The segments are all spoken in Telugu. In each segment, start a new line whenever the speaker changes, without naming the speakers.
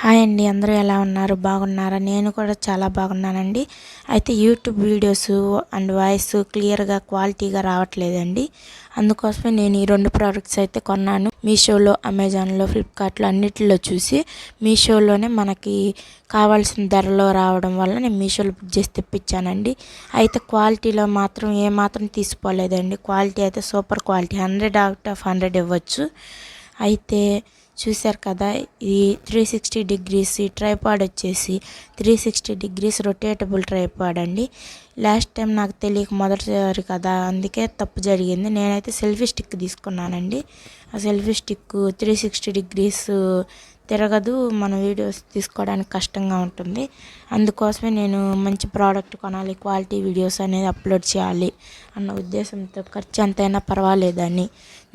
హాయ్ అండి అందరూ ఎలా ఉన్నారు? బాగున్నారా? నేను కూడా చాలా బాగున్నానండి. అయితే యూట్యూబ్ వీడియోస్ అండ్ వాయిస్ క్లియర్గా క్వాలిటీగా రావట్లేదండి. అందుకోసమే నేను ఈ రెండు ప్రోడక్ట్స్ అయితే కొన్నాను. మీషోలో అమెజాన్లో ఫ్లిప్కార్ట్లో అన్నిటిలో చూసి మీషోలోనే మనకి కావాల్సిన ధరలో రావడం వల్ల నేను మీషోలో బుక్ చేసి తెప్పించానండి. అయితే క్వాలిటీలో మాత్రం ఏమాత్రం తీసుకోలేదండి. క్వాలిటీ అయితే super quality hundred out of hundred ఇవ్వచ్చు. అయితే చూశారు కదా ఈ త్రీ సిక్స్టీ డిగ్రీస్ ఈ ట్రైపాడ్ వచ్చేసి three sixty degrees rotatable tripod అండి. లాస్ట్ టైం నాకు తెలియక మొదటిసారి కదా అందుకే తప్పు జరిగింది. నేనైతే సెల్ఫీ స్టిక్ తీసుకున్నానండి. ఆ selfie stick three sixty degrees తిరగదు మన వీడియోస్ తీసుకోవడానికి కష్టంగా ఉంటుంది. అందుకోసమే నేను మంచి ప్రోడక్ట్ కొనాలి క్వాలిటీ వీడియోస్ అనేది అప్లోడ్ చేయాలి అన్న ఉద్దేశంతో ఖర్చు ఎంతైనా పర్వాలేదని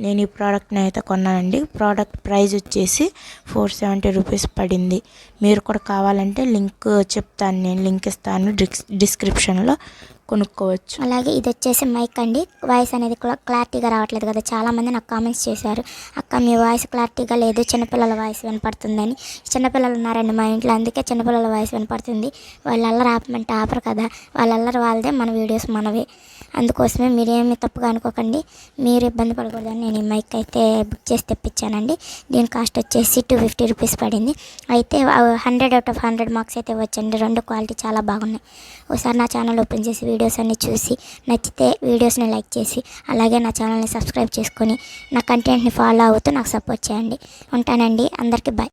నేను ఈ ప్రోడక్ట్ని అయితే కొన్నానండి. ప్రోడక్ట్ ప్రైస్ వచ్చేసి ఫోర్ సెవెంటీ రూపీస్ పడింది. మీరు కూడా కావాలంటే లింక్ చెప్తాను నేను లింక్ ఇస్తాను డిస్క్రిప్షన్లో కొనుక్కోవచ్చు.
అలాగే ఇది వచ్చేసి మైక్ అండి. వాయిస్ అనేది క్లారిటీగా రావట్లేదు కదా. చాలామంది నాకు కామెంట్స్ చేశారు. అక్క మీ వాయిస్ క్లారిటీగా లేదు. చిన్నపిల్లల వాయిస్ వినపడుతుందని. చిన్నపిల్లలు ఉన్నారండి మా ఇంట్లో. అందుకే చిన్నపిల్లల వాయిస్ వినపడుతుంది. వాళ్ళు అల్లరి ఆపమంటే ఆపరు కదా. వాళ్ళ అల్లరి వాళ్ళదే మన వీడియోస్ మనవే. అందుకోసమే మీరేమి తప్పుగా అనుకోకండి. మీరు ఇబ్బంది పడకూడదని నేను ఈ మైక్ అయితే బుక్ చేసి తెప్పించానండి. దీని కాస్ట్ వచ్చేసి టూ ఫిఫ్టీ రూపీస్ పడింది. అయితే hundred out of hundred marks అయితే వచ్చండి. రెండు క్వాలిటీ చాలా బాగున్నాయి. ఒకసారి నా ఛానల్ ఓపెన్ చేసి వీడియోస్ అన్ని చూసి నచ్చితే వీడియోస్ని లైక్ చేసి అలాగే నా ఛానల్ని సబ్స్క్రైబ్ చేసుకొని నా కంటెంట్ని ఫాలో అవుతూ నాకు సపోర్ట్ చేయండి. ఉంటానండి. అందరికీ బాయ్